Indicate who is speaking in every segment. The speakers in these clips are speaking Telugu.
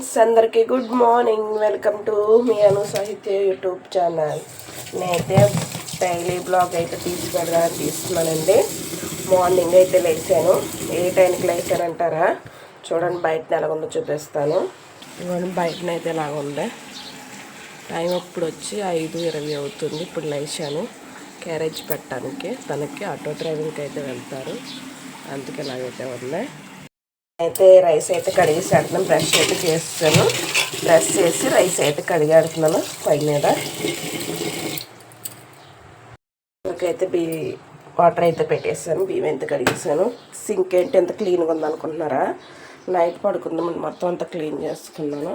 Speaker 1: ఫ్రెండ్స్ అందరికీ గుడ్ మార్నింగ్ వెల్కమ్ టు మీ అను సాహిత్య యూట్యూబ్ ఛానల్. నేనైతే డైలీ బ్లాగ్ అయితే తీసి పెడదామని తీస్తున్నానండి మార్నింగ్ అయితే లేచాను. ఏ టైంకి లేచాను అంటారా చూడండి బయట ఎలాగుందో చూపిస్తాను. ఇవన్నీ బయటనైతే ఎలాగుంది? టైం అప్పుడు వచ్చి ఐదు ఇరవై అవుతుంది. ఇప్పుడు లేచాను. క్యారేజ్ పెట్టడానికి. తనకి ఆటో డ్రైవింగ్కి అయితే వెళ్తారు. అందుకే ఇలాగైతే ఉంది. అయితే రైస్ అయితే కడిగేసి పెడుతున్నాను బ్రష్ అయితే చేస్తాను బ్రష్ చేసి రైస్ అయితే కడిగేడుతున్నాను పై మీద. అయితే బీ వాటర్ అయితే పెట్టేసాను. బియ్యం ఎంత కడిగేసాను. సింక్ ఏంటి ఎంత క్లీన్గా ఉందనుకుంటున్నారా? నైట్ పడుకుందాం. మొత్తం అంతా క్లీన్ చేసుకున్నాను.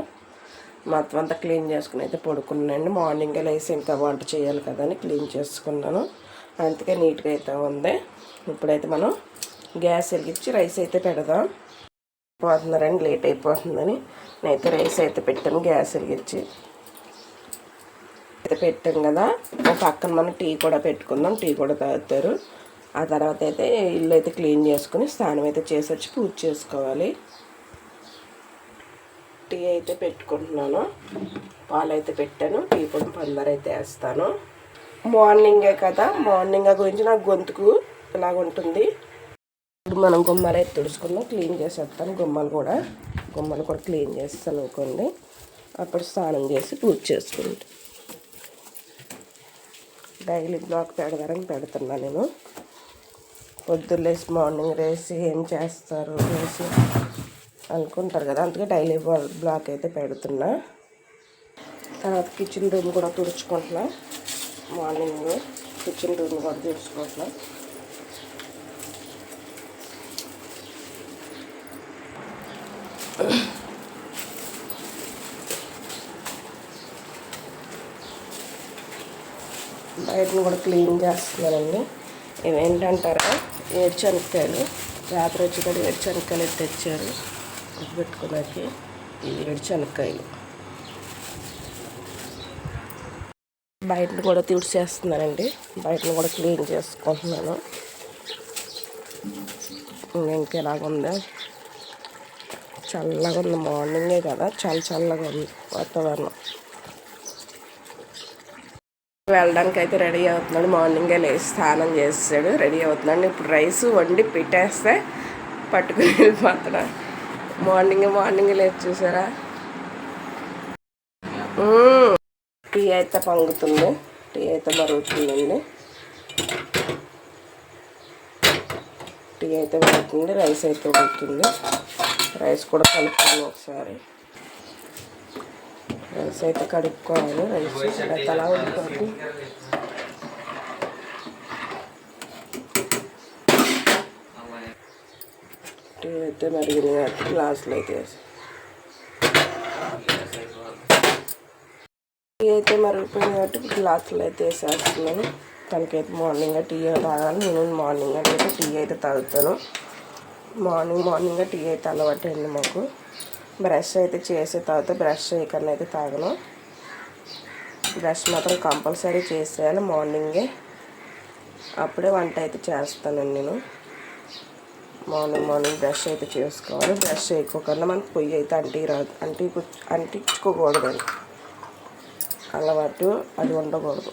Speaker 1: మొత్తం అంతా క్లీన్ చేసుకుని అయితే పడుకున్నాను మార్నింగే లేసి ఇంకా వంట చేయాలి కదా అని క్లీన్ చేసుకున్నాను. అందుకే నీట్గా అయితే ఉంది. ఇప్పుడైతే మనం గ్యాస్ వెలిగించి రైస్ అయితే పెడదాం. పోతున్నారండి లేట్ అయిపోతుందని. నేనైతే రైస్ అయితే పెట్టాను గ్యాస్ వెలిగించి. అయితే పెట్టాం కదా ఒక పక్కన మనం టీ కూడా పెట్టుకుందాం టీ కూడా తాగుతారు. ఆ తర్వాత అయితే ఇల్లు అయితే క్లీన్ చేసుకుని స్నానం అయితే చేసి వచ్చి పూజ చేసుకోవాలి. టీ అయితే పెట్టుకుంటున్నాను పాలు అయితే పెట్టాను టీ పొడి పందర అయితే వేస్తాను. మార్నింగే కదా మార్నింగ్ గురించి నాకు గొంతుకు ఇలాగ ఉంటుంది ఇప్పుడు మనం గుమ్మలు అయితే తుడుచుకుందాం. క్లీన్ చేసేస్తాను. గుమ్మలు కూడా గుమ్మలు కూడా క్లీన్ చేస్తాను అనుకోండి. అప్పుడు స్నానం చేసి పూజ చేసుకుంటాం. డైలీ బ్లాక్ పెడతారని పెడుతున్నా నేను. పొద్దులేసి మార్నింగ్ రేసి ఏం చేస్తారు వేసి అనుకుంటారు కదా. అందుకే డైలీ బ్లాక్ అయితే పెడుతున్నా. తర్వాత కిచెన్ రూమ్ కూడా తుడుచుకుంటున్నా. మార్నింగ్ కిచెన్ రూమ్ కూడా తుడుచుకుంటున్నా. బయటను కూడా క్లీన్ చేస్తున్నానండి. ఇవి ఏంటంటారా? ఏడ్చనక్కాయలు రాత్రి వచ్చి కూడా ఏడ్చనక్కాయలు తెచ్చారు. పెట్టుకున్నాకి ఇవి ఏడ్చనక్కాయలు బయటను కూడా తుడిచేస్తున్నానండి. బయటను కూడా క్లీన్ చేసుకుంటున్నాను. ఇంకెలాగుందో? చల్లగా ఉంది మార్నింగే కదా. చాలా చల్లగా ఉంది వాతావరణం. వెళ్ళడానికి అయితే రెడీ అవుతున్నాడు. మార్నింగే లేచి స్నానం చేస్తాడు. రెడీ అవుతున్నాడు. ఇప్పుడు రైస్ వండి పెట్టేస్తే పట్టుకుని వెళ్ళిపోతున్నా మార్నింగ్ మార్నింగ్ లేచి చూసారా? టీ అయితే పొంగుతుంది. టీ అయితే మరుగుతుందండి. టీ అయితే మరుగుతుంది. రైస్ అయితే ఉడుకుతుంది. రైస్ కూడా కలుపుతుంది ఒకసారి. రైస్ అయితే కడుక్కోవాలి. రైస్ తలా ఉంటుంది టీ అయితే మరిగిన గ్లాసులు అయితే వేసి. టీ అయితే మరిగిపోయింది కాబట్టి గ్లాసులు అయితే వేసేస్తున్నాను. తనకైతే మార్నింగ్ టీ తాగాలి నేను మార్నింగ్ అయితే టీ అయితే తాగుతాను. మార్నింగ్ మార్నింగ్ టీ అయితే అలవాటు అయింది మాకు. బ్రష్ అయితే చేసిన తర్వాత బ్రష్ చేయకుండా అయితే తాగను. బ్రష్ మాత్రం కంపల్సరీ చేసేయాలి మార్నింగే. అప్పుడే వంట అయితే చేస్తానండి నేను. మార్నింగ్ మార్నింగ్ బ్రష్ అయితే చేసుకోవాలి. బ్రష్ చేయకోకుండా మనకు పొయ్యి అయితే అంటి రాదు అంటి అంటించుకోకూడదండి. అలవాటు అది ఉండకూడదు.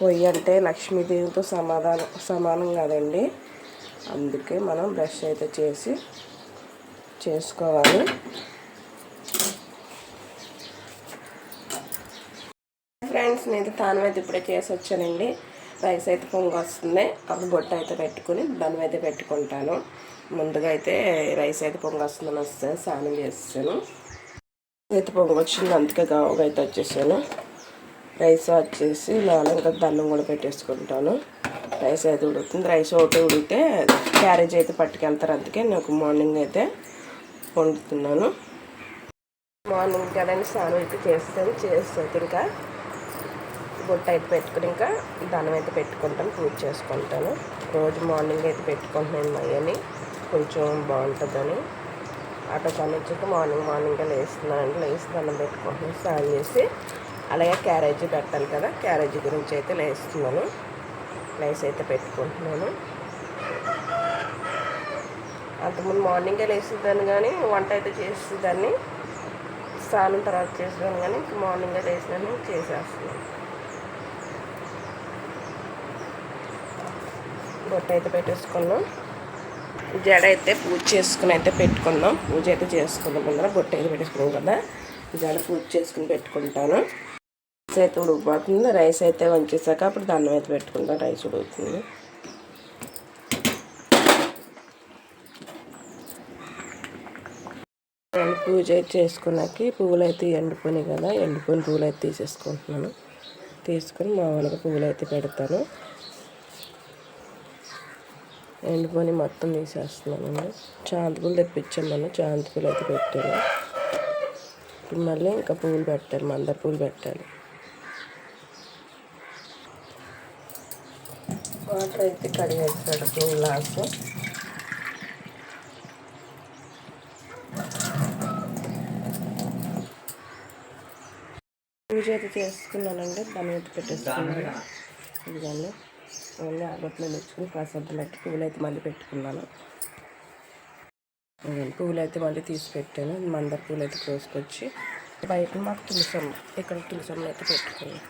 Speaker 1: పొయ్యి అంటే లక్ష్మీదేవితో సమాధానం సమానం కాదండి. అందుకే మనం బ్రష్ అయితే చేసి చేసుకోవాలి. ఫ్రెండ్స్ నేను తాను అయితే ఇప్పుడే చేసి వచ్చానండి. రైస్ అయితే పొంగి వస్తుంది. అప్పుడు బొట్ట అయితే పెట్టుకుని దాని అయితే పెట్టుకుంటాను. ముందుగా అయితే రైస్ అయితే పొంగి వస్తుందని వస్తే స్నానం చేస్తాను. అయితే పొంగి వచ్చింది అందుకే గావుగా అయితే వచ్చేసాను. రైస్ వచ్చేసి ఇలా ఇంకా దండం కూడా పెట్టేసుకుంటాను. రైస్ అయితే ఉడుకుతుంది. రైస్ ఒకటి ఉడికితే క్యారేజ్ అయితే పట్టుకెళ్తారు అందుకే నాకు మార్నింగ్ అయితే వండుతున్నాను మార్నింగ్ కదండి స్నానం అయితే చేస్తాను చేస్తే ఇంకా బొట్ట అయితే పెట్టుకుని ఇంకా దానం అయితే పెట్టుకుంటాను పూజ చేసుకుంటాను. రోజు మార్నింగ్ అయితే పెట్టుకుంటున్నాను మయ్యని కొంచెం బాగుంటుందని. ఆటో పని మార్నింగ్ మార్నింగ్గా లేస్తున్నానండి లేచి దండం పెట్టుకుంటున్నాను స్నానం చేసి అలాగే క్యారేజీ పెట్టాలి కదా క్యారేజీ గురించి అయితే లేస్తున్నాను. లేస్ అయితే పెట్టుకుంటున్నాను. అంతకుముందు మార్నింగే లేసేదాన్ని కానీ వంట అయితే చేసేదాన్ని. స్నానం తర్వాత చేసేదాన్ని కానీ మార్నింగ్ లేసినాను చేసేస్తున్నాను. బొట్ట అయితే పెట్టేసుకున్నాం. జడ అయితే పూజ చేసుకుని అయితే పెట్టుకుందాం పూజ అయితే చేసుకుందాం ముందర బొట్ట అయితే పెట్టేసుకున్నాం కదా. జడ పూజ చేసుకుని పెట్టుకుంటాను. రైస్ అయితే ఉడికిపోతుంది. రైస్ అయితే వంచేసాక అప్పుడు దండం అయితే పెట్టుకుంటాను. రైస్ ఉడుకుతుంది నేను పూజ అయితే చేసుకున్నాక పువ్వులు అయితే ఎండిపోయినాయి కదా ఎండిపోయిన పువ్వులు అయితే తీసేసుకుంటున్నాను. తీసుకొని మామూలుగా పువ్వులు అయితే పెడతాను. ఎండిపోయి మొత్తం తీసేస్తున్నాను చాంతి పూలు తెప్పించాను చాంతి పూలు అయితే పెట్టాను. ఇప్పుడు మళ్ళీ ఇంకా పువ్వులు పెట్టాలి మందార పూలు పెట్టాలి. వాటర్ అయితే కడిగేస్తాడు టూ గ్లాసు పూజ అయితే చేసుకున్నానండి దాని మీద పెట్టేసుకున్నాను. ఇదిగోండి ఓన్లీ ఆగట్లో తెచ్చుకుని ప్రసాదం పెట్టి పువ్వులు అయితే మళ్ళీ పెట్టుకున్నాను. పువ్వులు అయితే మళ్ళీ తీసి పెట్టాను. మందర పువ్వులు అయితే కోసుకొచ్చి బయట మాకు తులసమ్మ ఇక్కడ తులసమ్మ అయితే పెట్టుకున్నాను.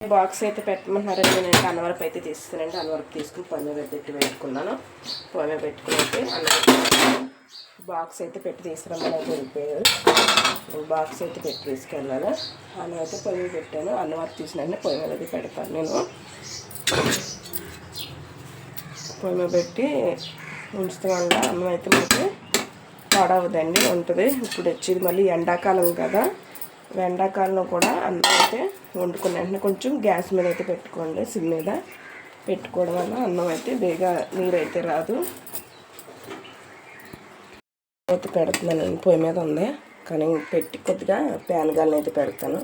Speaker 1: బాక్స్ అయితే పెట్టమంటున్నారండి నేను అన్నవరపు అయితే తీసుకున్నానండి. అన్నవరపు తీసుకుని పొయ్యి మీద పెట్టి పెట్టుకున్నాను. పొయ్యి మీద పెట్టుకుని అయితే అన్న బాక్స్ అయితే పెట్టి తీసుకురమ్మని అయితే వెళ్ళిపోయారు బాక్స్ అయితే పెట్టి తీసుకెళ్ళాను. అన్నం అయితే పొయ్యి పెట్టాను. పెట్టాను అన్నవరపు తీసినాక పొయ్యి మీద అయితే పెడతాను నేను. పొయ్యి మీద పెట్టి ఉంచుతాం వల్ల అన్నం అయితే మనకి పాడవదండి ఉంటుంది. ఇప్పుడు వచ్చేది మళ్ళీ ఎండాకాలం కదా. ఎండాకాలంలో కూడా అన్నం అయితే వండుకున్న వెంటనే కొంచెం గ్యాస్ మీద అయితే పెట్టుకోండి. సిమ్ మీద పెట్టుకోవడం వల్ల అన్నం అయితే బేగా నీరు అయితే రాదు. అయితే పెడుతున్నాను. నేను పొయ్యి మీద ఉంది. కానీ పెట్టి కొద్దిగా ప్యాన్ గాలిని అయితే పెడతాను.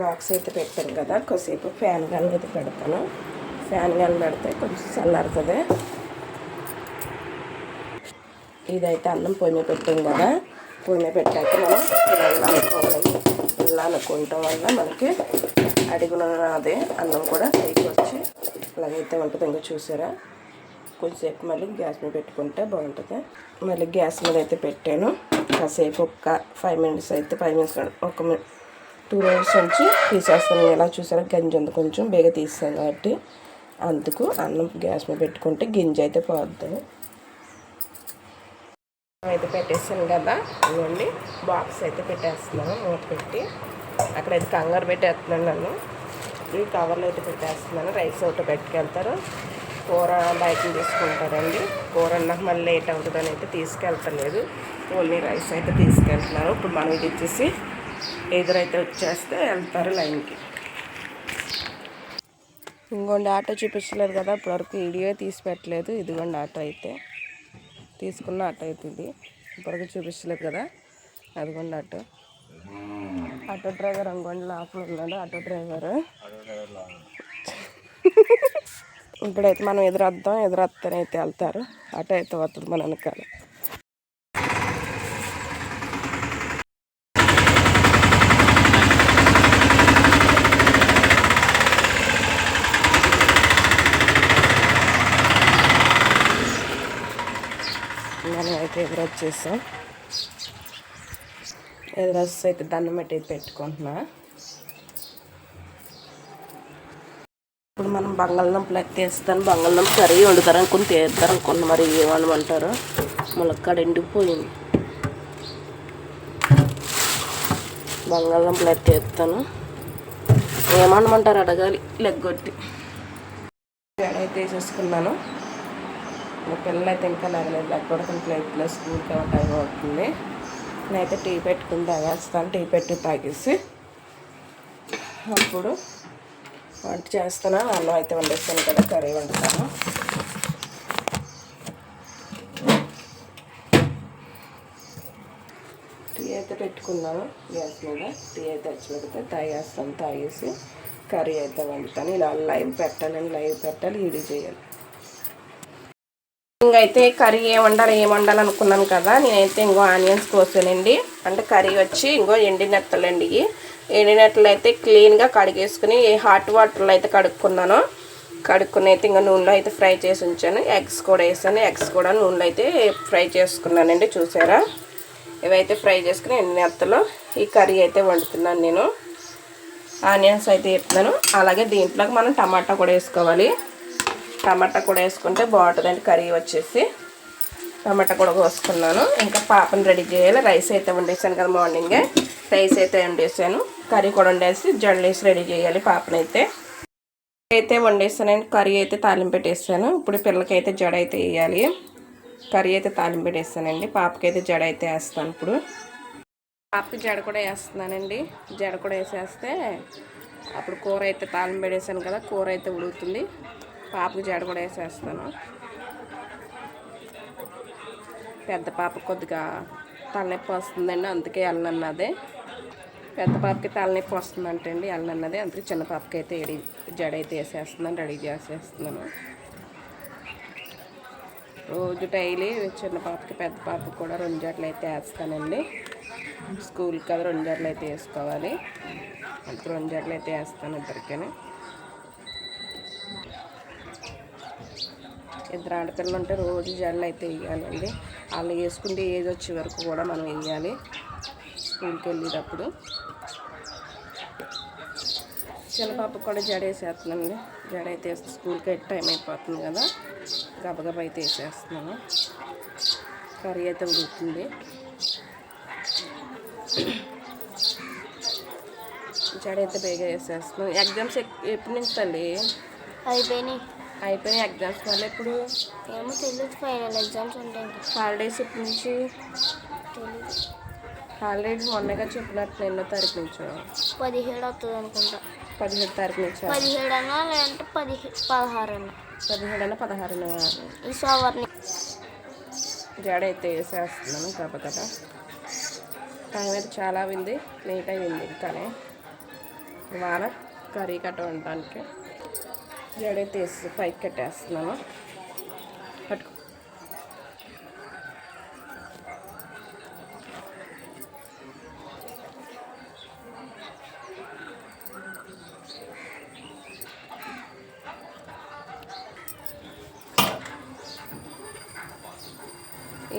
Speaker 1: బాక్స్ అయితే పెట్టాను కదా కొద్దిసేపు ఫ్యాన్ గాలిని అయితే పెడతాను. ఫ్యాన్ గాలి పెడితే కొంచెం చల్లారుతుంది. ఇదైతే అన్నం పొయ్యి మీద పెట్టాం కదా. పొయ్యి మీద పెట్టాక మనం పిల్లలు అనుకోవాలి అనుకోవటం వల్ల మనకి అడుగున అదే అన్నం కూడా పైకి వచ్చి. అలాగైతే ఉంటుంది. ఇంకా చూసారా? కొద్దిసేపు మళ్ళీ గ్యాస్ మీద పెట్టుకుంటే బాగుంటుంది. మళ్ళీ గ్యాస్ మీద అయితే పెట్టాను. కాసేపు ఒక్క ఫైవ్ మినిట్స్ అయితే ఫైవ్ మినిట్స్ ఒక మినిట్ టూ మినిట్స్ నుంచి తీసేస్తాను. ఎలా చూసారా గంజి ఉంది కొంచెం బేగ తీస్తాను కాబట్టి. అందుకు అన్నం గ్యాస్ మీద పెట్టుకుంటే గింజ అయితే పోద్ది. అయితే పెట్టేసాను కదా. ఇవ్వండి బాక్స్ అయితే పెట్టేస్తున్నాను మూత పెట్టి. అక్కడైతే కంగారు పెట్టేస్తున్నాను నన్ను. ఈ కవర్లో అయితే పెట్టేస్తున్నాను. రైస్ ఒకటి పెట్టుకెళ్తారు. కూర బయట తీసుకుంటారండి కూర నాకు మళ్ళీ లేట్ అవుతుందని అయితే తీసుకెళ్తలేదు. ఓన్లీ రైస్ అయితే తీసుకెళ్తున్నారు. ఇప్పుడు మనం ఇది ఇచ్చేసి ఎదురైతే వచ్చేస్తే వెళ్తారు లైన్కి. ఇంకోండి ఆటో చూపించలేదు కదా ఇప్పటివరకు వీడియో తీసి పెట్టలేదు. ఇదిగోండి ఆటో అయితే. తీసుకున్న ఆటో అయితే ఇది. ఇప్పటివరకు చూపించలేదు కదా. అదిగోండి ఆటో. ఆటో డ్రైవర్ అనుకోండి లోపల ఉన్నాడు. Auto driver. ఇప్పుడైతే మనం ఎదురొద్దాం అయితే వెళ్తారు. అటు అయితే వస్తుంది మన వెనకాల. మనం అయితే ఎదురొచ్చేసాం. ఎదురొస్తే అయితే దండం పెట్టి పెట్టుకుంటున్నా. ఇప్పుడు మనం బంగాళదుంపలు ఎత్తేస్తాను తీస్తాను. బంగాళదుంప కర్రీ వండుతారు అనుకుని తీస్తారు అనుకున్న మరి ఏమనమంటారు? ములక్కాడ ఎండిపోయింది. బంగాళదుంపలు ఎత్తేస్తాను తీస్తాను. ఏమనమంటారు? అడగాలి. లెగ్గొట్టి అయితే వేసేసుకున్నాను. మా పిల్లలు అయితే ఇంకా లేగలేదు లేకపోతే ప్లేట్లో స్కూల్కి టైం అవుతుంది. నేనైతే టీ పెట్టుకుని తాగేస్తాను. టీ పెట్టి తాగేసి అప్పుడు వంట చేస్తాను అన్నం అయితే వండేస్తాను కదా కర్రీ వండుతాను. టీ అయితే పెట్టుకున్నాను గ్యాస్ మీద. టీ అయితే వచ్చి పెడితే తాగేస్తాను తాగేసి కర్రీ అయితే వండుతాను. ఇలా లైవ్ పెట్టాలని లైవ్ పెట్టాలి ఇది చేయాలి. ఇంకైతే కర్రీ ఏం వండాలి ఏం వండాలి అనుకున్నాను కదా నేనైతే ఇంకో ఆనియన్స్ కోసానండి. అంటే కర్రీ వచ్చి ఇంకో ఎండినెత్తలండి ఇవి. ఎండినట్లయితే అయితే క్లీన్గా కడిగేసుకుని హాట్ వాటర్లో అయితే కడుక్కున్నాను. కడుక్కుని అయితే ఇంకా నూనెలో అయితే ఫ్రై చేసి ఉంచాను. ఎగ్స్ కూడా వేసాను. ఎగ్స్ కూడా నూనెలో అయితే ఫ్రై చేసుకున్నానండి చూసారా? ఇవైతే ఫ్రై చేసుకుని ఎండినెత్తలో ఈ కర్రీ అయితే వండుతున్నాను నేను. ఆనియన్స్ అయితే వేస్తున్నాను. అలాగే దీంట్లోకి మనం టమాటా కూడా వేసుకోవాలి. టమాటా కూడా వేసుకుంటే బాగుంటుందండి కర్రీ వచ్చేసి. టమాటా కూడా కోసుకున్నాను. ఇంకా పాపని రెడీ చేయాలి. రైస్ అయితే వండేసాను కదా మార్నింగే. రైస్ అయితే వండేసాను. కర్రీ కూడా వండేసి జడలేసి రెడీ చేయాలి పాపనైతే. అయితే వండేసానండి కర్రీ అయితే తాలింపు పెట్టేసాను. ఇప్పుడు పిల్లకైతే జడ అయితే వేయాలి. కర్రీ అయితే తాలింపు పెట్టేస్తానండి పాపకైతే జడ అయితే వేస్తాను ఇప్పుడు. పాపకి జడ కూడా వేస్తున్నానండి. జడ కూడా వేసేస్తే అప్పుడు కూర అయితే తాలింపు పెట్టేసాను కదా. కూర అయితే ఉడుకుతుంది. పాపకి జడ కూడా వేసేస్తాను. పెద్ద పాప కొద్దిగా తలనొప్పి వస్తుందండి అందుకే వెళ్ళనన్నదే పెద్ద పాపకి తలనొప్పి వస్తుందంటండి వెళ్ళనన్నది అందుకే చిన్న పాపకి అయితే ఎడి జడ అయితే వేసేస్తున్నాను రెడీ చేసేస్తున్నాను. రోజు డైలీ చిన్న పాపకి పెద్ద పాపకి కూడా రెండు జడలు అయితే వేస్తానండి. స్కూల్కి కదా రెండు జడలు అయితే వేసుకోవాలి. అందుకు రెండు జడలు అయితే వేస్తాను ఇద్దరికీ ఇద్దరు ఆడపిల్లలు ఉంటే రోజు జడలు అయితే వేయాలండి వాళ్ళు వేసుకుంటే ఏజ్ వచ్చే వరకు కూడా మనం వేయాలి స్కూల్కి వెళ్ళేటప్పుడు. చిన్నపాపకు కూడా జడ వేసేస్తున్నానండి జడ అయితే వేస్తే స్కూల్కి అయితే టైం అయిపోతుంది కదా. గబగబ అయితే వేసేస్తున్నాను. కర్రీ అయితే ఉడుకుతుంది. జడ అయితే బేగా వేసేస్తున్నాను. ఎగ్జామ్స్ ఎప్పటి నుంచి తల్లి?
Speaker 2: అయిపోయినాయి.
Speaker 1: అయిపోయినాయి ఎగ్జామ్స్ మళ్ళీ ఇప్పుడు
Speaker 2: ఏమో తెలియదు ఫైనల్ ఎగ్జామ్స్ ఉంటాయి
Speaker 1: హాలిడేస్ ఇప్పటి నుంచి? హాలిడేస్ మొన్నగా చెప్పినట్టు ఎన్నో తారీఖు నుంచో?
Speaker 2: పదిహేడు వస్తుంది అనుకుంటా.
Speaker 1: పదిహేడు తారీఖు నుంచి?
Speaker 2: పదిహేడు అన్నా లేదంటే పదిహే పదహారు అన్న
Speaker 1: పదిహేడు అన్న
Speaker 2: ఈ సోమవారం
Speaker 1: జడ అయితే వేసేస్తున్నాను గబ టైం అయితే చాలా అయింది లేట్ అయింది ఇంకానే వాన కర్రీ కట్ట ఉండడానికి జడ వేసి పైకి కట్టేస్తున్నాను పట్టుకో.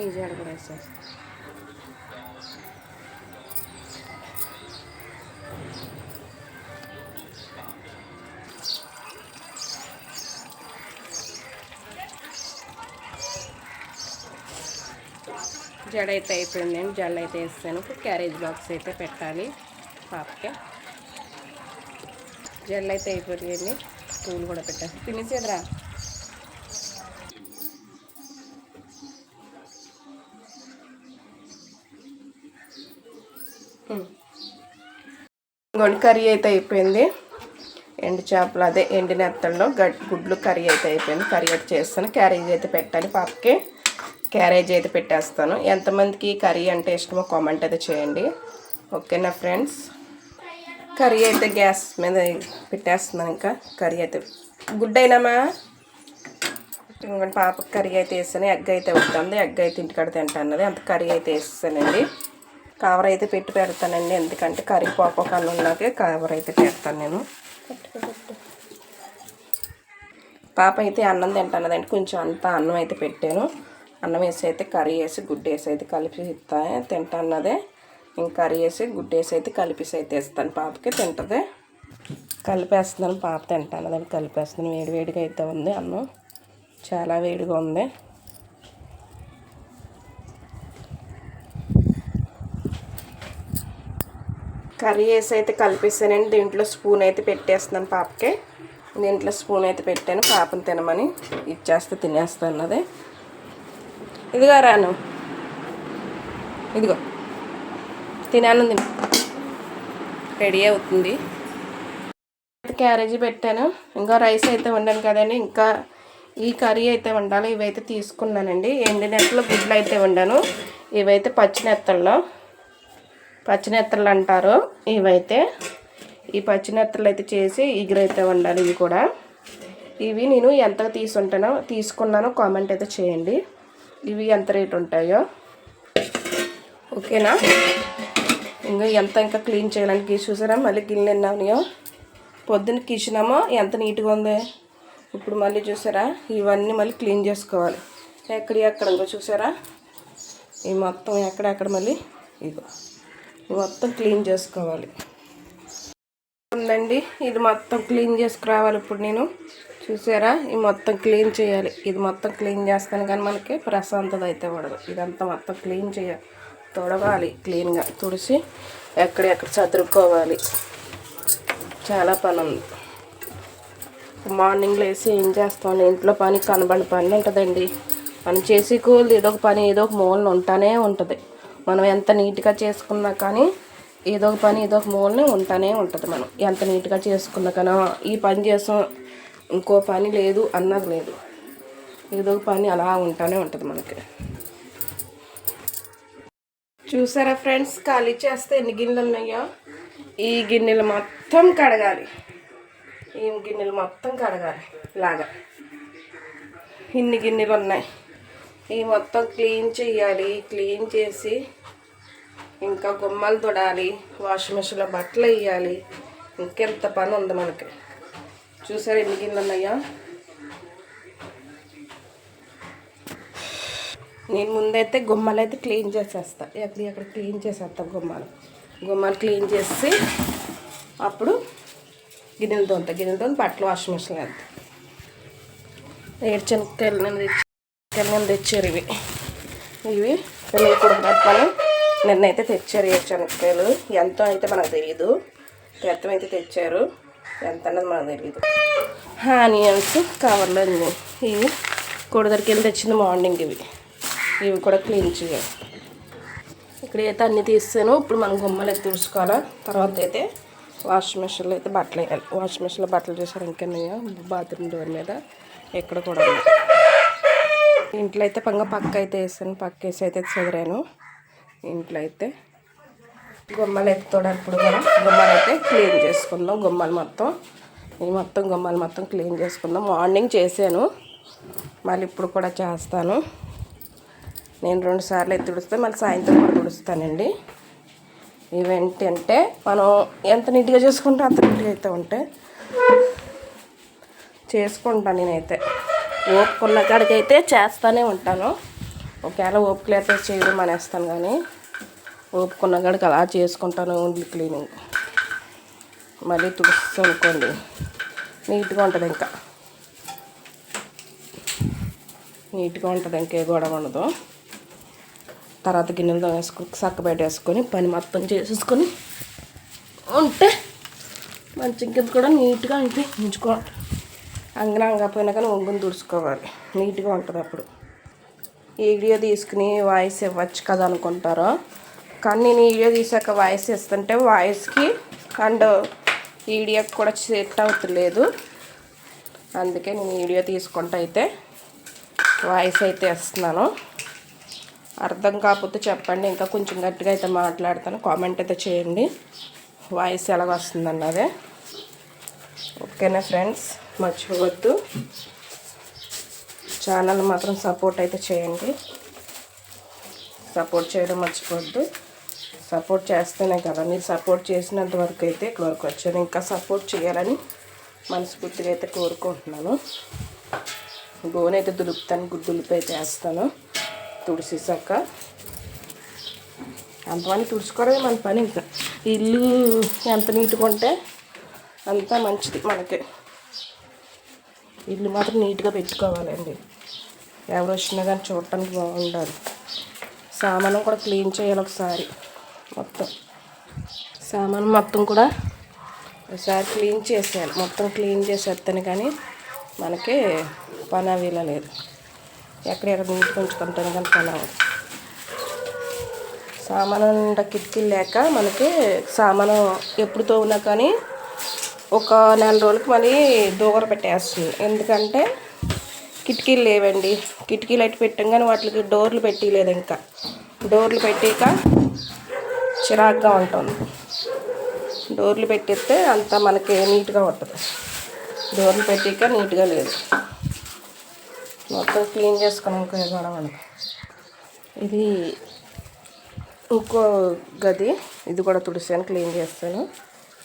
Speaker 1: ఈ జడ కూడా వేసేస్తాను జడ అయితే అయిపోయిందండి జడ అయితే వేస్తాను. ఇప్పుడు క్యారేజ్ బాక్స్ అయితే పెట్టాలి. పాపకి. జడలు అయితే అయిపోయింది. పూలు కూడా పెట్టాలి తినేసేదిరా గొండి కర్రీ అయితే అయిపోయింది. ఎండు చేపలు అదే ఎండి నెత్తల్లో గడ్ గుడ్లు కర్రీ అయితే అయిపోయింది. కర్రీ అయితే చేస్తాను. క్యారేజ్ అయితే పెట్టాలి పాపకి. క్యారేజ్ అయితే పెట్టేస్తాను. ఎంతమందికి కర్రీ అంటే ఇష్టమో కామెంట్ అయితే చేయండి. ఓకేనా ఫ్రెండ్స్ కర్రీ అయితే గ్యాస్ మీద పెట్టేస్తున్నాను ఇంకా. కర్రీ అయితే గుడ్ అయినామా పాప పాపకి కర్రీ అయితే వేస్తాను. ఎగ్ అయితే అవుతుంది. ఎగ్ అయితే ఇంటికాడ తింటా అన్నది అంత కర్రీ అయితే వేస్తానండి. కవర్ అయితే పెట్టి పెడతానండి. ఎందుకంటే కర్రీ పోపకాలు ఉన్నాకే కవర్ అయితే పెడతాను నేను. పాప అయితే అన్నం తింటానదండి కొంచెం అంత అన్నం అయితే పెట్టాను. అన్నం వేసి అయితే కర్రీ వేసి గుడ్డు వేసి అయితే కలిపి ఇస్తా తింటా అన్నదే ఇంక కర్రీ వేసి గుడ్డ వేసి అయితే కలిపేసి అయితే ఇస్తాను పాపకి తింటుంది. కలిపేస్తున్నాను పాప తింటానదని కలిపేస్తున్నాను వేడి వేడిగా అయితే ఉంది అన్నం. చాలా వేడిగా ఉంది. కర్రీ వేసి అయితే కలిపేసానండి. దీంట్లో స్పూన్ అయితే పెట్టేస్తున్నాను పాపకి. దీంట్లో స్పూన్ అయితే పెట్టాను. పాపని తినమని. ఇచ్చేస్తే తినేస్తాను అదే ఇదిగో రాను ఇదిగో. తినాను రెడీ అవుతుంది. క్యారేజీ పెట్టాను. ఇంకా రైస్ అయితే వండాను కదండి. ఇంకా ఈ కర్రీ అయితే వండాలి. ఇవైతే తీసుకున్నానండి. ఎండినెత్తలో గుడ్లు అయితే వండాను. ఇవైతే పచ్చినెత్తల్లో పచ్చినెత్తలు అంటారు. ఇవైతే ఈ పచ్చినెత్తలు అయితే చేసి ఇగురైతే వండాలి ఇవి కూడా. ఇవి నేను ఎంత తీసుంటానో తీసుకున్నానో కామెంట్ అయితే చేయండి. ఇవి ఎంత రేట్ ఉంటాయో? ఓకేనా? ఇంకా ఎంత ఇంకా క్లీన్ చేయడానికి చూసారా? మళ్ళీ గిన్నె ఉన్నాయో? పొద్దున్న కిచెనేమో ఎంత నీట్గా ఉంది? ఇప్పుడు మళ్ళీ చూసారా? ఇవన్నీ మళ్ళీ క్లీన్ చేసుకోవాలి. ఎక్కడి ఎక్కడ ఇంకో చూసారా? ఈ మొత్తం ఎక్కడెక్కడ మళ్ళీ? ఇగో. ఇది మొత్తం క్లీన్ చేసుకోవాలి. ఉందండి. ఇది మొత్తం క్లీన్ చేసుకురావాలి ఇప్పుడు నేను. చూసారా? ఇది మొత్తం క్లీన్ చేయాలి. ఇది మొత్తం క్లీన్ చేస్తాను కానీ మనకి ప్రశాంతత అయితే ఉండదు. ఇదంతా మొత్తం క్లీన్ చేయాలి తొడగాలి క్లీన్గా. తుడిసి ఎక్కడెక్కడ చదురుకోవాలి చాలా పని ఉంది. మార్నింగ్ లేసి ఏం చేస్తాం? ఇంట్లో పని కనబడి పని ఉంటుందండి. మనం చేసే కూలి ఏదో ఒక పని ఏదో ఒక మూలన ఉంటానే ఉంటుంది. మనం ఎంత నీట్గా చేసుకున్నా కానీ ఏదో ఒక పని ఏదో ఒక మూలనే ఉంటానే ఉంటుంది మనం. ఎంత నీట్గా చేసుకున్నా కానీ ఈ పని చేసాం ఇంకో పని లేదు అన్నది లేదు. ఏదో పని అలా ఉంటానే ఉంటుంది మనకి. చూసారా ఫ్రెండ్స్? ఖాళీ చేస్తే ఎన్ని గిన్నెలు ఉన్నాయో? ఈ గిన్నెలు మొత్తం కడగాలి. ఈ గిన్నెలు మొత్తం కడగాలి. ఇలాగా. ఇన్ని గిన్నెలు ఉన్నాయి. ఈ మొత్తం క్లీన్ చేయాలి. క్లీన్ చేసి ఇంకా గుమ్మలు తొడాలి. వాషింగ్ మిషన్లో బట్టలు వేయాలి. ఇంకెంత పని ఉంది మనకి. చూసారు ఎన్ని గిన్నెలు ఉన్నాయా? నేను ముందైతే గుమ్మలు అయితే క్లీన్ చేసేస్తా. ఎక్కడ ఎక్కడ క్లీన్ చేసేస్తా గుమ్మాలు. గుమ్మాలు క్లీన్ చేసి అప్పుడు గిన్నెలు గిన్నెలతో గిన్నెలు తోని బట్టలు వాషింగ్ మిషన్ వేస్తా ఏడ్చనకాయలు నేను తెచ్చి నేను తెచ్చారు ఇవి. ఇవి పిల్లలు నిన్నైతే తెచ్చారు ఏడ్చనకాయలు ఎంతో అయితే మనకు తెలియదు పెద్దం అయితే తెచ్చారు. ఎంత అన్నది మనకు తెలియదు ఆనియన్స్ కవర్లో ఉంది. ఇవి కూడదరికి వెళ్ళి తెచ్చింది మార్నింగ్ ఇవి. ఇవి కూడా క్లీన్ చేయాలి ఇక్కడ అయితే అన్నీ తీస్తాను. ఇప్పుడు మనం గుమ్మలు అయితే తుడుచుకోవాలా? తర్వాత అయితే వాషింగ్ మిషన్లో అయితే బట్టలు వేయాలి. వాషింగ్ మిషన్లో బట్టలు చేశారు ఇంకెన్నాయో బాత్రూమ్ డోర్ మీద ఎక్కడ కూడా ఇంట్లో అయితే పంగ పక్క అయితే వేసాను. పక్క వేసి అయితే చదిరాను. ఇంట్లో అయితే గుమ్మలు అయితే తోడప్పుడు కూడా గుమ్మలు అయితే క్లీన్ చేసుకుందాం. గుమ్మలు మొత్తం. ఈ మొత్తం గుమ్మలు మొత్తం క్లీన్ చేసుకుందాం. మార్నింగ్ చేశాను. మళ్ళీ ఇప్పుడు కూడా చేస్తాను. నేను రెండు సార్లు ఎత్తి తుడిస్తే మళ్ళీ సాయంత్రం కూడా తుడుస్తానండి. ఇవేంటంటే మనం ఎంత నీట్గా చేసుకుంటే అంత నీట్గా అయితే ఉంటే చేసుకుంటాను నేనైతే. ఓపుకున్న కాడికైతే చేస్తానే ఉంటాను. ఒకవేళ ఓపిక లేకపోతే చేయడం మానేస్తాను కానీ. ఓపుకున్న కాడికి అలా చేసుకుంటాను ఓన్లీ క్లీనింగ్. మళ్ళీ తుడుస్తూ అనుకోండి. నీట్గా ఉంటుంది ఇంకా. నీట్గా ఉంటుంది ఇంకే గొడవ ఉండదు. తర్వాత గిన్నెలతో వేసుకుని సక్క బయట వేసుకొని పని మొత్తం చేసేసుకొని ఉంటే మంచి కింద కూడా నీట్గా అయితే ఉంచుకోవాలి అంగనా అంగపోయినా కానీ వంగుని తుడుచుకోవాలి. నీట్గా ఉంటుంది అప్పుడు. ఈ వీడియో తీసుకుని వాయిస్ ఇవ్వచ్చు కదా అనుకుంటారో కానీ నేను వీడియో తీసాక వాయిస్ ఇస్తుంటే వాయిస్కి అండ్ వీడియోకి కూడా సెట్ అవుతలేదు. అందుకే నేను వీడియో తీసుకుంటూ అయితే వాయిస్ అయితే ఇస్తున్నాను అర్థం కాకపోతే చెప్పండి ఇంకా కొంచెం గట్టిగా అయితే మాట్లాడతాను. కామెంట్ అయితే చేయండి. వాయిస్ ఎలాగ వస్తుందన్నదే. ఓకేనా ఫ్రెండ్స్? మర్చిపోవద్దు. ఛానల్ మాత్రం సపోర్ట్ అయితే చేయండి. సపోర్ట్ చేయడం మర్చిపోవద్దు. సపోర్ట్ చేస్తేనే కదా. మీరు సపోర్ట్ చేసినంత వరకు అయితే ఇక్కడ వరకు వచ్చాను ఇంకా సపోర్ట్ చేయాలని మనస్ఫూర్తిగా అయితే కోరుకుంటున్నాను. గోనైతే అయితే దులుపుతాను గుడ్డులుపు అయితే వేస్తాను. తుడిసేసాక అంతమంది తుడుచుకోవడమే మన పని ఇంకా. ఇల్లు ఎంత నీట్గా ఉంటే అంత మంచిది మనకి. ఇల్లు మాత్రం నీట్గా పెట్టుకోవాలండి. ఎవరు వచ్చినా కానీ చూడటానికి బాగుండాలి. సామాను కూడా క్లీన్ చేయాలి ఒకసారి. మొత్తం. సామాను మొత్తం కూడా ఒకసారి క్లీన్ చేసేయాలి మొత్తం క్లీన్ చేసేస్తాను కానీ మనకి పని అవిలా లేదు. ఎక్కడెక్కడ నీట్గా ఉంచుకుంటాను కానీ పని అవ్వదు. సామాను కిటికీలు లేక మనకి సామాను ఎప్పుడు ఉన్నా కానీ ఒక నెల రోజులకి మళ్ళీ దూర పెట్టేస్తుంది. ఎందుకంటే కిటికీలు లేవండి. కిటికీలు అయితే పెట్టాం కానీ వాటికి డోర్లు పెట్టలేదు ఇంకా. డోర్లు పెట్టాక చిరాగ్గా ఉంటుంది. డోర్లు పెట్టిస్తే అంత మనకి నీట్గా ఉంటుంది డోర్లు పెట్టాక నీట్గా లేదు. మొత్తం క్లీన్ చేసుకుని ఇంకో గొడవ ఇది ఇంకో గది. ఇది కూడా తుడిసాను క్లీన్ చేస్తాను.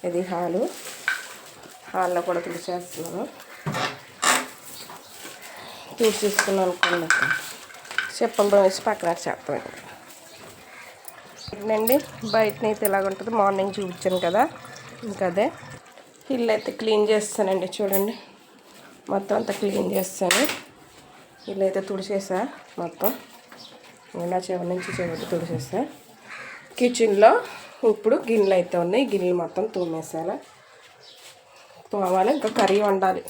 Speaker 1: ఇది హాలు. హాల్లో కూడా తుడిచేస్తున్నాను తుడిచేసుకున్నాను అనుకోండి. చెప్పలతో వేసి పక్కన చేస్తాను. ఇదండి బయటనైతే ఇలాగ ఉంటుంది మార్నింగ్ చూపించాను కదా ఇంకా అదే. ఇల్లు అయితే క్లీన్ చేస్తానండి చూడండి. మొత్తం అంతా క్లీన్ చేస్తాను. ఇల్లు అయితే తుడిచేసా మొత్తం. ఇలా చెవి నుంచి చెవిటి తుడిచేసా. కిచెన్లో ఇప్పుడు గిన్నెలు అయితే ఉన్నాయి గిన్నెలు మొత్తం తోమేసాను తోమాలి ఇంకా కర్రీ వండాలి.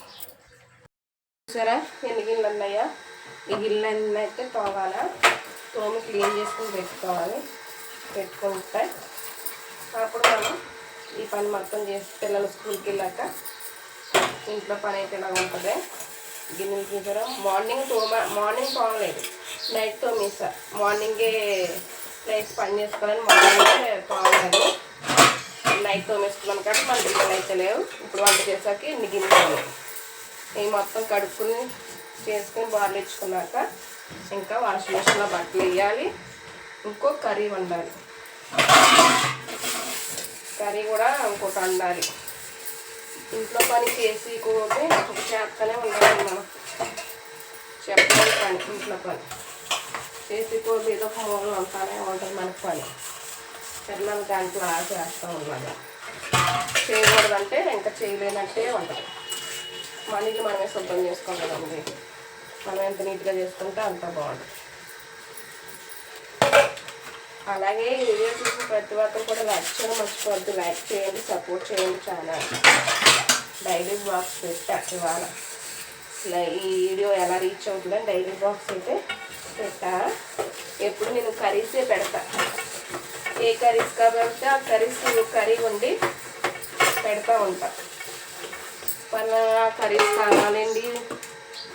Speaker 1: చూసారా ఎన్ని గిన్నెలు ఉన్నాయా? ఈ గిన్నెలన్నీ అయితే తోమాలా? తోమి క్లీన్ చేసుకుని పెట్టుకోవాలి. పెట్టుకుంటే అప్పుడు మనం ఈ పని మొత్తం చేసి పిల్లలు స్కూల్కి వెళ్ళాక ఇంట్లో పని అయితే ఇలా ఉంటుంది? గిన్నెలు చూసారా మార్నింగ్ తోమ మార్నింగ్ తోమలేదు. నైట్ తోమేసా. మార్నింగే నైట్ పని చేసుకోవాలని మార్నింగే తోమలేదు. నైట్ తోమేసుకున్నాను కాబట్టి మన గిన్నెలు అయితే లేవు. ఇప్పుడు వంట చేసాక ఇన్ని గిన్నెలు ఉన్నాయి ఇవి మొత్తం కడుక్కుని చేసుకుని బార్లు ఇచ్చుకున్నాక ఇంకా వాషింగ్ మెషిన్లో బట్టలు వేయాలి. ఇంకో కర్రీ వండాలి. కర్రీ కూడా ఇంకోటి వండాలి. ఇంట్లో పని చేసి కూడా చేస్తూనే ఉండాలి మనం. చెప్పాలి పని ఇంట్లో పని. చేసి కూడా ఏదో ఒక మూలం అంతానే ఉంటుంది మనకు పని. సరే మనం దానికి బాగా చేస్తూ ఉండాలి. చేయకూడదంటే ఇంకా చేయలేనట్టే ఉంటుంది. మన ఇల్లు మనమే శుభ్రం చేసుకోగలండి మనం ఎంత నీట్గా చేసుకుంటే అంత బాగుంటుంది. అలాగే ఈ వీడియో చూసిన ప్రతి ఒక్కరు కూడా లైక్ చేయడం మర్చిపోవద్దు. లైక్ చేయండి సపోర్ట్ చేయండి ఛానల్. డైలీ బాక్స్ పెట్టా ఇవాళ. ఈ వీడియో ఎలా రీచ్ అవుతుందని డైలీ బాక్స్ అయితే పెట్టా. ఎప్పుడు నేను కర్రీసే పెడతా. ఏ కర్రీస్ కాబట్టి ఆ కర్రీస్ కర్రీ వండి పెడతా ఉంటా. పలానా కర్రీస్ కావాలండి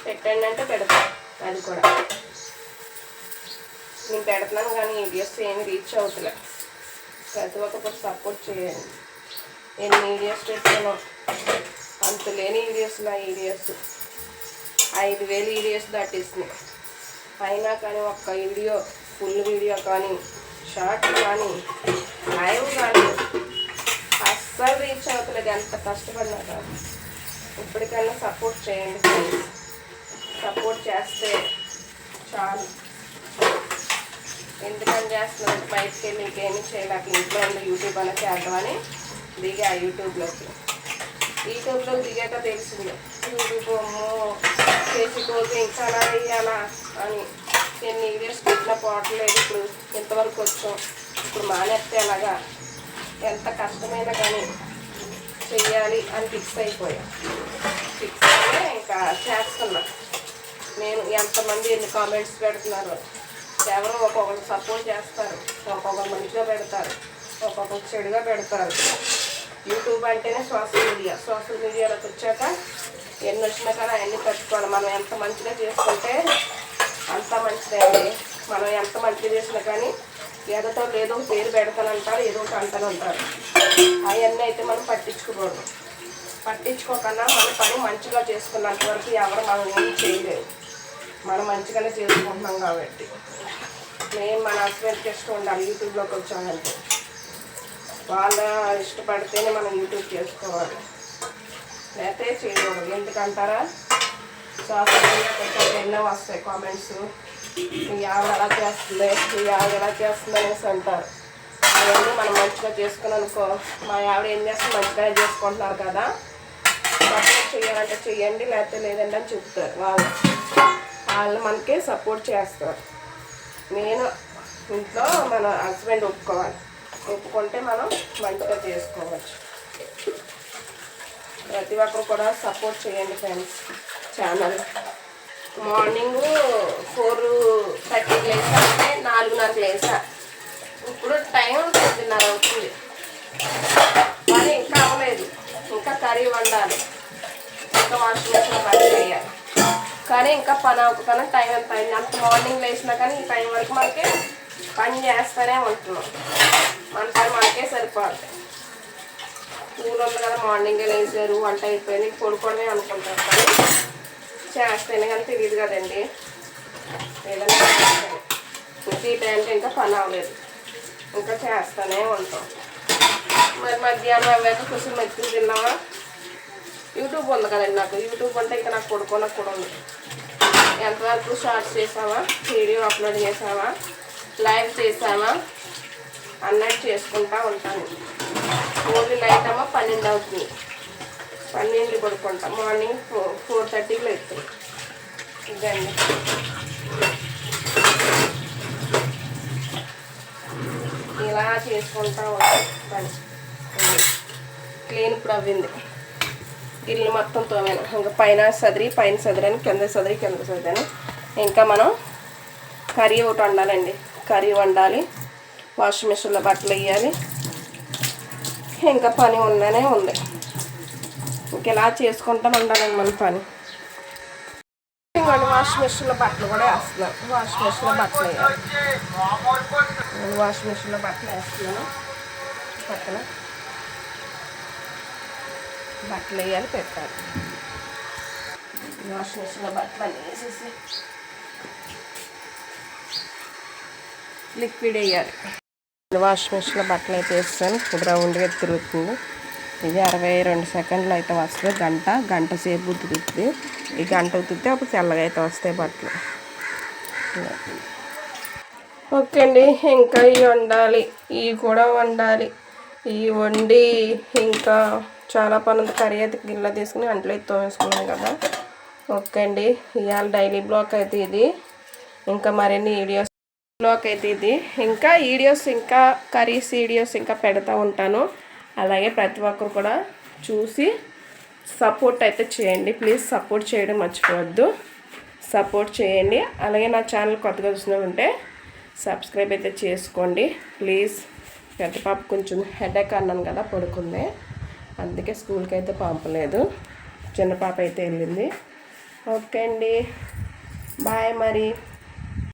Speaker 1: పెట్టండి అంటే పెడతా. అది కూడా. నేను పెడుతున్నాను కానీ వీడియోస్ ఏమి రీచ్ అవుతులే. ప్రతి ఒక్కరు సపోర్ట్ చేయండి ఎన్ని వీడియోస్ పెట్టాను. అంత లేని వీడియోస్ నా వీడియోస్ ఐదు వేలు వీడియోస్ దాటేసినాయి. అయినా కానీ ఒక్క వీడియో ఫుల్ వీడియో కానీ షార్ట్ కానీ లైవ్ కానీ అస్సలు రీచ్ అవుతలేదు. ఎంత కష్టపడినా కానీ. ఇప్పటికైనా సపోర్ట్ చేయండి సపోర్ట్ చేస్తే చాలు. ఎందుకని చేస్తున్నాను బయటకి వెళ్ళి ఇంకేమి చేయలేక ఇంట్లో ఉన్న యూట్యూబ్ అలా చేద్దామని దిగా యూట్యూబ్లోకి యూట్యూబ్లో దిగాక తెలిసింది. యూట్యూబ్ అమ్మో చేసిపోతే ఇంకా అలా వేయాలా అని. ఎన్ని వీడియోస్ పెట్టినా పోవట్లేదు ఇప్పుడు. ఇంతవరకు వచ్చాం. ఇప్పుడు మానేస్తే అలాగా ఎంత కష్టమైనా కానీ చెయ్యాలి అని ఫిక్స్ అయిపోయా. ఫిక్స్ అయితే ఇంకా చేస్తున్నా. నేను ఎంతమంది ఎన్ని కామెంట్స్ పెడుతున్నారు. ఎవరో ఒక్కొక్కరు సపోర్ట్ చేస్తారు. ఒక్కొక్కరు మంచిగా పెడతారు. ఒక్కొక్కరు చెడుగా పెడతారు. యూట్యూబ్ అంటేనే సోషల్ మీడియా సోషల్ మీడియాలోకి వచ్చాక ఎన్ని వచ్చినా కానీ అవన్నీ పెట్టుకోవాలి మనం ఎంత మంచిగా చేసుకుంటే అంత మంచిదండి. మనం ఎంత మంచిగా చేసినా కానీ ఏదోతో లేదో ఒక పేరు పెడతానంటారు ఏదో ఒకటి అంటాను అంటారు అవన్నీ అయితే మనం పట్టించుకోకూడదు. పట్టించుకోకుండా మన పని మంచిగా చేసుకున్నంత వరకు ఎవరు మనం ఏం చేయలేదు మనం మంచిగానే చేసుకుంటున్నాం కాబట్టి. నేను మన హస్బెండ్కి ఇష్టం ఉండాలి యూట్యూబ్లోకి వచ్చామంటే వాళ్ళ ఇష్టపడితేనే మనం యూట్యూబ్ చేసుకోవాలి. లేకపోతే చేయకూడదు. ఎందుకంటారా? సోషల్ మీడియా కొంచెం ఎన్నో వస్తాయి కామెంట్స్ మీ ఆవిడ ఎలా చేస్తుంది? మీ ఆవిడ ఎలా చేస్తుంది అనేసి అంటారు. అవన్నీ మనం మంచిగా చేసుకుని అనుకో మా ఆవిడ ఏం చేస్తే మంచిగా చేసుకుంటున్నారు కదా? సపోర్ట్ చేయాలంటే చెయ్యండి లేకపోతే లేదండి అని చెప్తారు వాళ్ళు. వాళ్ళు మనకి సపోర్ట్ చేస్తారు. నేను ఇంట్లో మన హస్బెండ్ ఒప్పుకోవాలి. ఒప్పుకుంటే మనం మంచిగా చేసుకోవచ్చు. ప్రతి ఒక్కరు కూడా సపోర్ట్ చేయండి ఫ్రెండ్స్ ఛానల్ మార్నింగ్ ఫోర్ థర్టీకి లేసా అంటే నాలుగున్నరకు లేసా ఇప్పుడు టైం తొమ్మిదిన్నర అవుతుంది. కానీ ఇంకా అవ్వలేదు. ఇంకా కర్రీ వండాలి. ఇంకా వాషింగ్ మిషన్ పని చేయాలి. కానీ ఇంకా పని అవ్వకుండా టైం ఎంత అయింది? అంత మార్నింగ్ లేచినా కానీ ఈ టైం వరకు మనకి పని చేస్తూనే ఉంటున్నాం. మన పని మనకే సరిపోతుంది స్కూల్ ఉంది కదా మార్నింగే లేచారు వంట అయిపోయింది పడుకోవడమే అనుకుంటారు కానీ చేస్తేనే కానీ తెలియదు కదండి. ఏదైనా ఇంకా ఈ టైంకి ఇంకా పని అవ్వలేదు. ఇంకా చేస్తూనే ఉంటాం. మరి మధ్యాహ్నం అవ్వాక కొంచెం మెత్తులు తిన్నావా యూట్యూబ్ ఉంది కదండి నాకు. యూట్యూబ్ అంటే ఇంకా నాకు కొడుకోనకు కూడా ఉంది. ఎంతవరకు షార్ట్స్ చేసావా? వీడియో అప్లోడ్ చేసావా? లైవ్ చేసావా? అన్నట్టు చేసుకుంటా ఉంటాను. ఓన్లీ నైట్ ఏమో పన్నెండు అవుతుంది. పన్నెండు పడుకుంటా. మార్నింగ్ ఫోర్ ఫోర్ థర్టీకి లేస్తుంది ఇదండి. ఇలా చేసుకుంటా ఉంటాం. పని. క్లీన్ ఇప్పుడు అవ్వింది. ఇల్లు మొత్తం తోమాను? ఇంకా పైన సదిరి పైన సదిరాను కింద సదిరి కింద సదిరాను. ఇంకా మనం కర్రీ ఒకటి వండాలండి. కర్రీ వండాలి. వాషింగ్ మిషన్లో బట్టలు వేయాలి. ఇంకా పని ఉండనే ఉంది. ఇంక ఇలా చేసుకుంటూ ఉండాలండి మన పని. ఇంకోటి వాషింగ్ మిషన్లో బట్టలు కూడా వేస్తున్నాను. వాషింగ్ మిషన్లో బట్టలు వేయాలి. వాషింగ్ మిషన్లో బట్టలు వేస్తున్నాను. పక్కన బట్టలు వేయాలి పెట్టాలి. వాషింగ్ మిషన్లో బట్టలు అన్నీ వేసేసి లిక్విడ్ వేయాలి. వాషింగ్ మిషన్లో బట్టలు అయితే వేస్తాను. ఇప్పుడు రౌండ్గా తిరుగుతుంది. ఇది అరవై రెండు సెకండ్లు అయితే వస్తుంది. గంట గంట సేపు ఉతుకుతుంది. ఈ గంట ఉతికితే అప్పుడు తెల్లగా అయితే వస్తాయి బట్టలు. ఓకే అండి ఇంకా ఇవి వండాలి. ఇవి కూడా వండాలి. ఇవి వండి ఇంకా చాలా పని ఉంది కర్రీ అయితే గిన్నెలో తీసుకుని అంట్లో అయితే తోమేసుకున్నాం కదా. ఓకే అండి ఇవాళ డైలీ బ్లాక్ అయితే ఇది. ఇంకా మరిన్ని వీడియోస్ బ్లాక్ అయితే ఇది. ఇంకా వీడియోస్ ఇంకా కర్రీస్ వీడియోస్ ఇంకా పెడతా ఉంటాను. అలాగే ప్రతి ఒక్కరు కూడా చూసి సపోర్ట్ అయితే చేయండి. ప్లీజ్ సపోర్ట్ చేయడం మర్చిపోవద్దు. సపోర్ట్ చేయండి. అలాగే నా ఛానల్ కొత్తగా చూసిన ఉంటే సబ్స్క్రైబ్ అయితే చేసుకోండి. ప్లీజ్ పెద్ద పాప కొంచెం హెడేక్ అన్నాను కదా పడుకుంది. అందుకే స్కూల్కి అయితే పంపలేదు. చిన్న పాప అయితే వెళ్ళింది. ఓకే అండి. బాయ్ మరి.